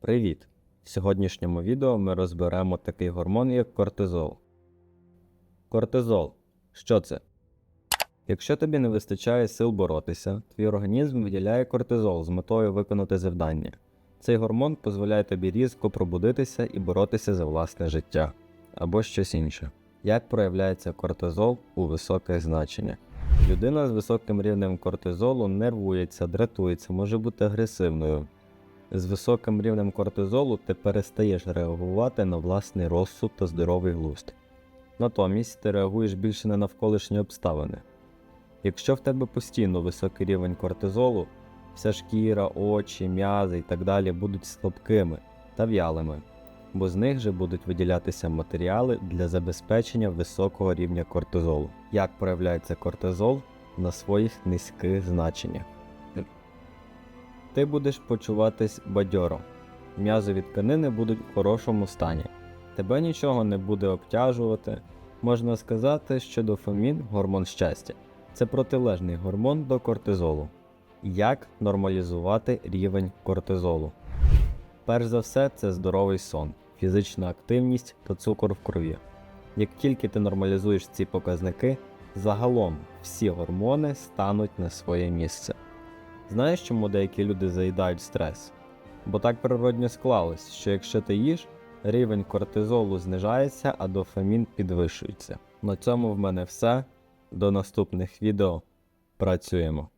Привіт! В сьогоднішньому відео ми розберемо такий гормон, як кортизол. Кортизол. Що це? Якщо тобі не вистачає сил боротися, твій організм виділяє кортизол з метою виконати завдання. Цей гормон дозволяє тобі різко пробудитися і боротися за власне життя або щось інше. Як проявляється кортизол у високих значеннях? Людина з високим рівнем кортизолу нервується, дратується, може бути агресивною. З високим рівнем кортизолу ти перестаєш реагувати на власний розсуд та здоровий глузд. Натомість ти реагуєш більше на навколишні обставини. Якщо в тебе постійно високий рівень кортизолу, вся шкіра, очі, м'язи і так далі будуть слабкими та в'ялими, бо з них же будуть виділятися матеріали для забезпечення високого рівня кортизолу. Як проявляється кортизол на своїх низьких значеннях? Ти будеш почуватись бадьоро. М'язові тканини будуть в хорошому стані. Тебе нічого не буде обтяжувати. Можна сказати, що дофамін гормон щастя. Це протилежний гормон до кортизолу. Як нормалізувати рівень кортизолу? Перш за все, це здоровий сон, фізична активність та цукор в крові. Як тільки ти нормалізуєш ці показники, загалом всі гормони стануть на своє місце. Знаєш, чому деякі люди заїдають стрес? Бо так природньо склалось, що якщо ти їш, рівень кортизолу знижається, а дофамін підвищується. На цьому в мене все. До наступних відео. Працюємо.